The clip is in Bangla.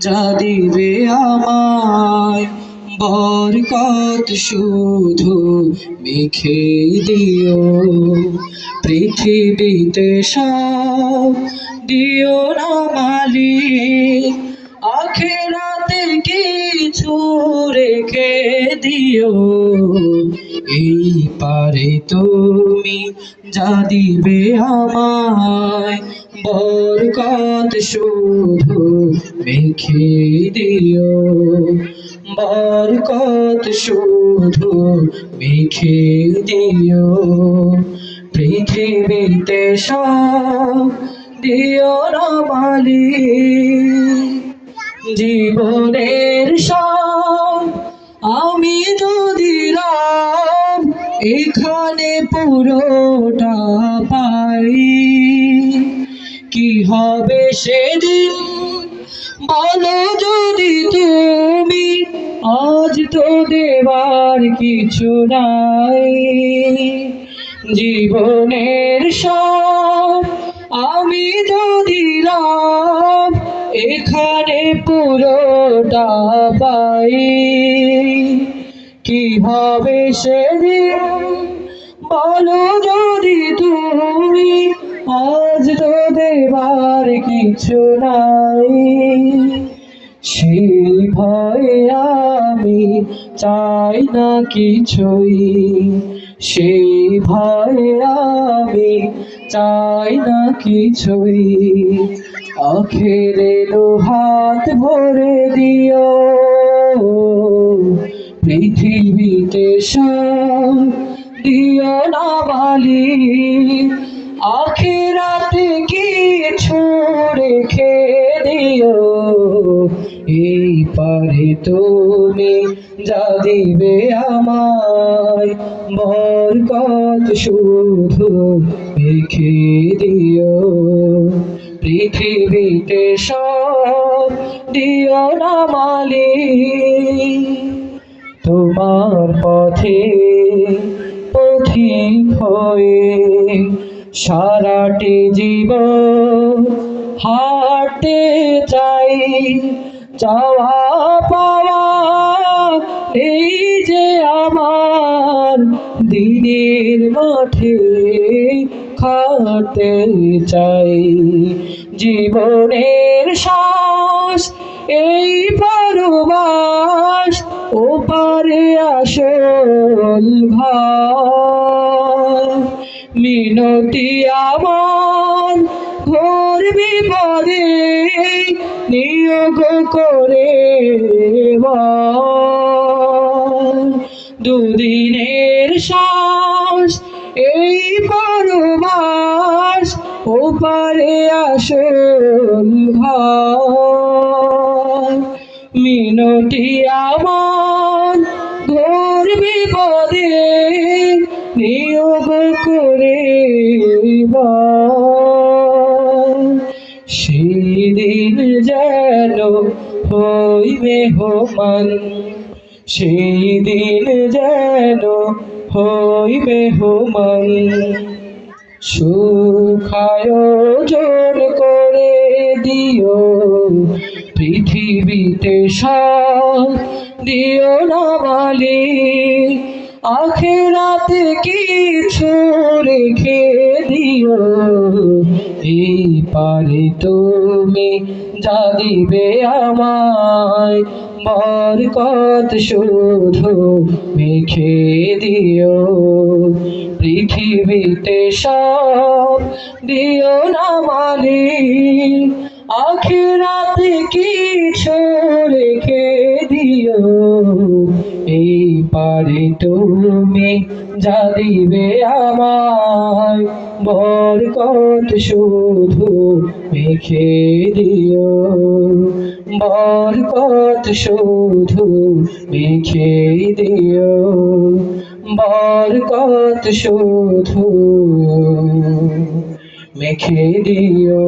যা দিবে আমায়। বরকত শুধু মেখে দিও, পৃথিবীতে সব দিও না মালিক। আখেরাতে কিছু রেখে দিও, এই পারে তুমি যা দিবে আমায়। বরকত শুধু মেখে দিও। বরকত শুধু মেখে দিও। পৃথিবীতে সব দিও না মালিক জীবনের সব আমি তো দিলাম, এখানে পুরোটা পাই। কি হবে সেদিন? বলো যদি তুমি, আজ তো দেবার কিছু নাই। জীবনের সব আমি তো দিলাম, এখানে পুরোটা পাই। কি হবে সেদিন? বলো যদি তুমি আজ তো দেবার কিছু নাই। সেই ভয়ে আমি চাই না কিছুই। সেই ভয়ে আমি চাই না কিছুই। আখের হাত ভরে দিও। পৃথিবীতে সব দিও না বালি। আখেরাতে কিছু রেখে দিও? এই পারে তুমি যা দিবে আমায় বরকত শুধু রেখে দিও। পৃথিবীতে সব দিও না মালি তোমার পথে পথিক হয়ে সারাটি জীবন হাঁটতে চাই, চাওয়া পাওয়া এই যে আমার দিনের মাঠে খাতে চাই। জীবনের শ্বাস এই পরবাস ও পারে আসল ঘর মিনতি আমার ঘোর বিপদে নিয়োগ করে। দুদিনের শ্বাস, এই পরবাস ও পারে আসল মিনতি আমার ঘোর বিপদে নিয়োগ করে। সেদিন যেন হই মেহমান সেই দিন যেন হই মেহমান সুখায়োজন করে দিও পৃথিবীতে সব দিও না মালি আখেরাতে কিছু রেখে দিও। এই পারে তুমি যা দিবে আমায়, বরকত শুধু মেখে দিও। পৃথিবীতে সব দিও না মালিক আখিরাতে কিছু রেখে দিও। এই পারে তুমি যা দিবে আমায়, বরকত শুধু মেখে দিও। বরকত শুধু মেখে দিও। বরকত শুধু মেখে দিও